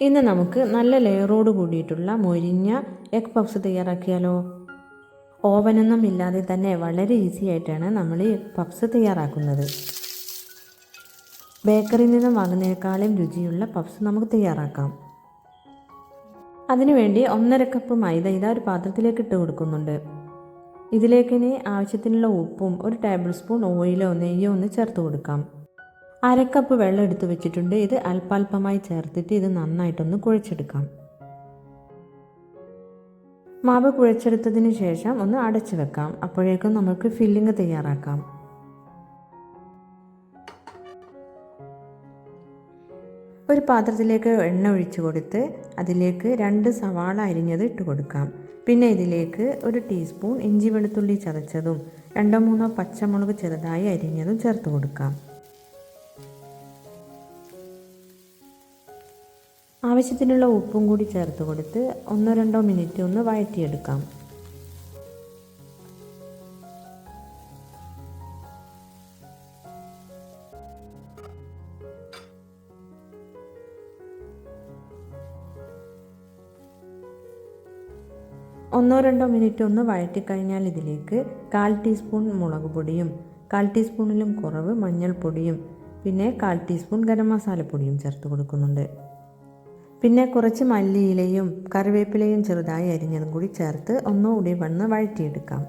ഇന്ന് നമുക്ക് നല്ല ലെയറോട് കൂടിയിട്ടുള്ള മൊരിഞ്ഞ എഗ് പഫ്സ് തയ്യാറാക്കിയാലോ? ഓവനൊന്നും ഇല്ലാതെ തന്നെ വളരെ ഈസി ആയിട്ടാണ് നമ്മൾ ഈ പഫ്സ് തയ്യാറാക്കുന്നത്. ബേക്കറിയിൽ നിന്നും വാങ്ങുന്നതിനേക്കാളും രുചിയുള്ള പഫ്സ് നമുക്ക് തയ്യാറാക്കാം. അതിനുവേണ്ടി ഒന്നര കപ്പ് മൈദ ഇതാ ഒരു പാത്രത്തിലേക്ക് ഇട്ട് കൊടുക്കുന്നുണ്ട്. ഇതിലേക്ക് ഇനി ആവശ്യത്തിനുള്ള ഉപ്പും ഒരു ടേബിൾ സ്പൂൺ ഓയിലോ നെയ്യോ ഒന്ന് ചേർത്ത് കൊടുക്കാം. അരക്കപ്പ് വെള്ളം എടുത്ത് വെച്ചിട്ടുണ്ട്. ഇത് അല്പാൽപമായി ചേർത്തിട്ട് ഇത് നന്നായിട്ടൊന്ന് കുഴച്ചെടുക്കാം. മാവ് കുഴച്ചെടുത്തതിന് ശേഷം ഒന്ന് അടച്ചു വെക്കാം. അപ്പോഴേക്കും നമുക്ക് ഫില്ലിങ് തയ്യാറാക്കാം. ഒരു പാത്രത്തിലേക്ക് എണ്ണ ഒഴിച്ചു കൊടുത്ത് അതിലേക്ക് രണ്ട് സവാള അരിഞ്ഞത് ഇട്ട് കൊടുക്കാം. പിന്നെ ഇതിലേക്ക് ഒരു ടീസ്പൂൺ ഇഞ്ചി വെളുത്തുള്ളി ചതച്ചതും രണ്ടോ മൂന്നോ പച്ചമുളക് ചെറുതായി അരിഞ്ഞതും ചേർത്ത് കൊടുക്കാം. ആവശ്യത്തിനുള്ള ഉപ്പും കൂടി ചേർത്ത് കൊടുത്ത് ഒന്നോ രണ്ടോ മിനിറ്റ് ഒന്ന് വഴറ്റിയെടുക്കാം. ഒന്നോ രണ്ടോ മിനിറ്റ് ഒന്ന് വഴറ്റിക്കഴിഞ്ഞാൽ ഇതിലേക്ക് കാൽ ടീസ്പൂൺ മുളക് പൊടിയും കാൽ ടീസ്പൂണിലും കുറവ് മഞ്ഞൾപ്പൊടിയും പിന്നെ കാൽ ടീസ്പൂൺ ഗരം മസാലപ്പൊടിയും ചേർത്ത് കൊടുക്കുന്നുണ്ട്. പിന്നെ കുറച്ച് മല്ലിയിലയും കറിവേപ്പിലയും ചെറുതായി അരിഞ്ഞതും കൂടി ചേർത്ത് ഒന്നുകൂടി വന്ന് വഴറ്റിയെടുക്കാം.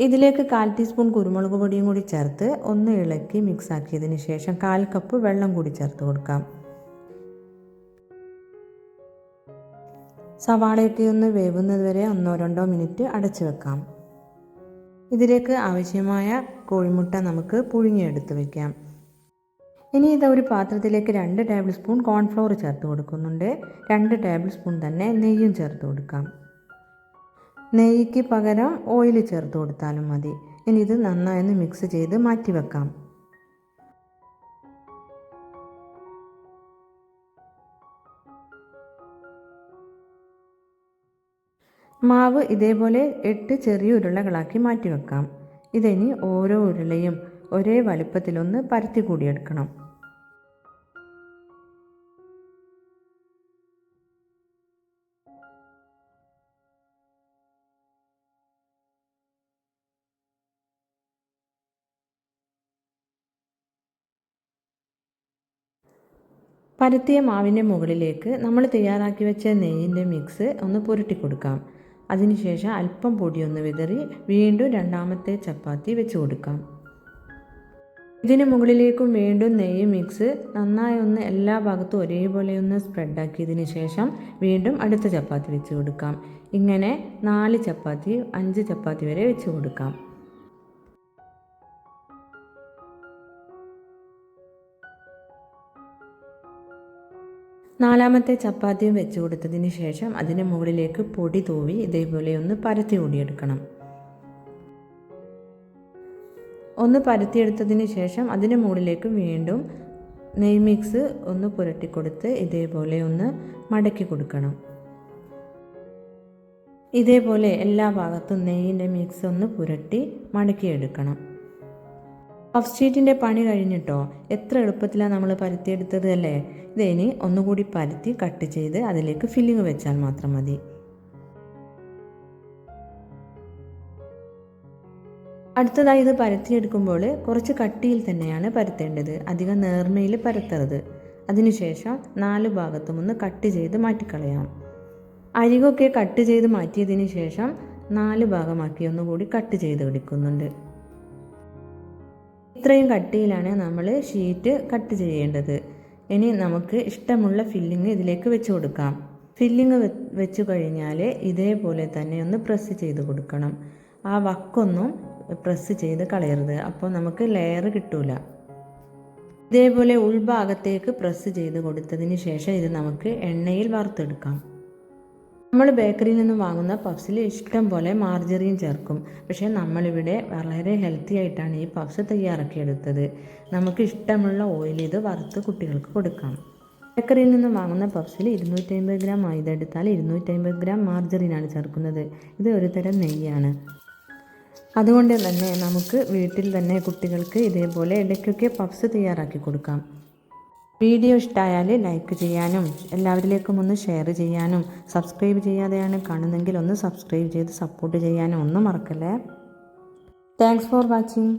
ഇതിലേക്ക് കാൽ ടീസ്പൂൺ കുരുമുളക് പൊടിയും കൂടി ചേർത്ത് ഒന്ന് ഇളക്കി മിക്സ് ആക്കിയതിന് ശേഷം കാൽ കപ്പ് വെള്ളം കൂടി ചേർത്ത് കൊടുക്കാം. സവാളയൊക്കെ ഒന്ന് വേവുന്നത് വരെ ഒന്നോ രണ്ടോ മിനിറ്റ് അടച്ചു വെക്കാം. ഇതിലേക്ക് ആവശ്യമായ കോഴിമുട്ട നമുക്ക് പുഴുങ്ങിയെടുത്ത് വയ്ക്കാം ഇനി ഇത് ഒരു പാത്രത്തിലേക്ക് രണ്ട് ടേബിൾ സ്പൂൺ കോൺഫ്ലോർ ചേർത്ത് കൊടുക്കുന്നുണ്ട്. രണ്ട് ടേബിൾ സ്പൂൺ തന്നെ നെയ്യും ചേർത്ത് കൊടുക്കാം. നെയ്യ്ക്ക് പകരം ഓയിൽ ചേർത്ത് കൊടുത്താലും മതി. ഇനി ഇത് നന്നായി ഒന്ന് മിക്സ് ചെയ്ത് മാറ്റി വെക്കാം. മാവ് ഇതേപോലെ എട്ട് ചെറിയ ഉരുളകളാക്കി മാറ്റി വെക്കാം. ഇതിനി ഓരോ ഉരുളയും ഒരേ വലുപ്പത്തിലൊന്ന് പരത്തി കൂടിയെടുക്കണം. പരത്തിയ മാവിന്റെ മുകളിലേക്ക് നമ്മൾ തയ്യാറാക്കി വെച്ച നെയ്യിന്റെ മിക്സ് ഒന്ന് പുരട്ടി കൊടുക്കാം. അതിനുശേഷം അല്പം പൊടിയൊന്ന് വിതറി വീണ്ടും രണ്ടാമത്തെ ചപ്പാത്തി വെച്ച് കൊടുക്കാം. ഇതിന് മുകളിലേക്കും വീണ്ടും നെയ്യ് മിക്സ് നന്നായി ഒന്ന് എല്ലാ ഭാഗത്തും ഒരേപോലെ ഒന്ന് സ്പ്രെഡാക്കിയതിന് ശേഷം വീണ്ടും അടുത്ത ചപ്പാത്തി വെച്ച് കൊടുക്കാം. ഇങ്ങനെ നാല് ചപ്പാത്തി അഞ്ച് ചപ്പാത്തി വരെ വെച്ച് കൊടുക്കാം. നാലാമത്തെ ചപ്പാത്തിയും വെച്ച് കൊടുത്തതിന് ശേഷം അതിന് മുകളിലേക്ക് പൊടി തൂവി ഇതേപോലെ ഒന്ന് പരത്തി കൂടിയെടുക്കണം ഒന്ന് പരത്തിയെടുത്തതിന് ശേഷം അതിന് മുകളിലേക്ക് വീണ്ടും നെയ് മിക്സ് ഒന്ന് പുരട്ടി പുരട്ടിക്കൊടുത്ത് ഇതേപോലെ ഒന്ന് മടക്കി കൊടുക്കണം. ഇതേപോലെ എല്ലാ ഭാഗത്തും നെയ്യിന്റെ മിക്സ് ഒന്ന് പുരട്ടി മടക്കിയെടുക്കണം. പഫ് ഷീറ്റിന്റെ പണി കഴിഞ്ഞിട്ടോ? എത്ര എളുപ്പത്തിലാണ് നമ്മൾ പരത്തിയെടുത്തത് അല്ലേ? ഇതിനി ഒന്നുകൂടി പരത്തി കട്ട് ചെയ്ത് അതിലേക്ക് ഫില്ലിങ് വെച്ചാൽ മാത്രം മതി. അടുത്തതായി ഇത് പരത്തിയെടുക്കുമ്പോൾ കുറച്ച് കട്ടിയിൽ തന്നെയാണ് പരത്തേണ്ടത്. അധികം നേർമയിൽ പരത്തരുത്. അതിനുശേഷം നാല് ഭാഗത്തും ഒന്ന് കട്ട് ചെയ്ത് മാറ്റിക്കളയാം. അരികൊക്കെ കട്ട് ചെയ്ത് മാറ്റിയതിന് ശേഷം നാല് ഭാഗമാക്കി ഒന്നുകൂടി കട്ട് ചെയ്ത് എടുക്കുന്നുണ്ട്. ഇത്രയും കട്ടിയിലാണ് നമ്മൾ ഷീറ്റ് കട്ട് ചെയ്യേണ്ടത്. ഇനി നമുക്ക് ഇഷ്ടമുള്ള ഫില്ലിങ് ഇതിലേക്ക് വെച്ച് കൊടുക്കാം. ഫില്ലിങ് വെച്ച് കഴിഞ്ഞാൽ ഇതേപോലെ തന്നെ ഒന്ന് പ്രസ് ചെയ്ത് കൊടുക്കണം. ആ വക്കൊന്നും പ്രസ് ചെയ്ത് കളയരുത്. അപ്പോൾ നമുക്ക് ലെയർ കിട്ടൂല. ഇതേപോലെ ഉൾഭാഗത്തേക്ക് പ്രസ് ചെയ്ത് കൊടുത്തതിന് ശേഷം ഇത് നമുക്ക് എണ്ണയിൽ വറുത്തെടുക്കാം. നമ്മൾ ബേക്കറിയിൽ നിന്ന് വാങ്ങുന്ന പഫ്സിൽ ഇഷ്ടം പോലെ മാർജറിൻ ചേർക്കും. പക്ഷേ നമ്മളിവിടെ വളരെ ഹെൽത്തി ആയിട്ടാണ് ഈ പഫ്സ് തയ്യാറാക്കിയെടുത്തത് നമുക്ക് ഇഷ്ടമുള്ള ഓയിൽ ഇത് വറുത്ത് കുട്ടികൾക്ക് കൊടുക്കാം. ബേക്കറിയിൽ നിന്ന് വാങ്ങുന്ന പഫ്സിൽ ഇരുന്നൂറ്റമ്പത് ഗ്രാം മൈദ എടുത്താൽ ഇരുന്നൂറ്റമ്പത് ഗ്രാം മാർജറിനാണ് ചേർക്കുന്നത്. ഇത് ഒരു തരം നെയ്യാണ്. അതുകൊണ്ട് തന്നെ നമുക്ക് വീട്ടിൽ തന്നെ കുട്ടികൾക്ക് ഇതേപോലെ ഇടയ്ക്കൊക്കെ പഫ്സ് തയ്യാറാക്കി കൊടുക്കാം. വീഡിയോ ഇഷ്ടമായാൽ ലൈക്ക് ചെയ്യാനും എല്ലാവരിലേക്കും ഒന്ന് ഷെയർ ചെയ്യാനും സബ്സ്ക്രൈബ് ചെയ്യാതെയാണ് കാണുന്നെങ്കിൽ ഒന്ന് സബ്സ്ക്രൈബ് ചെയ്ത് സപ്പോർട്ട് ചെയ്യാനും ഒന്നും മറക്കല്ലേ. Thanks for watching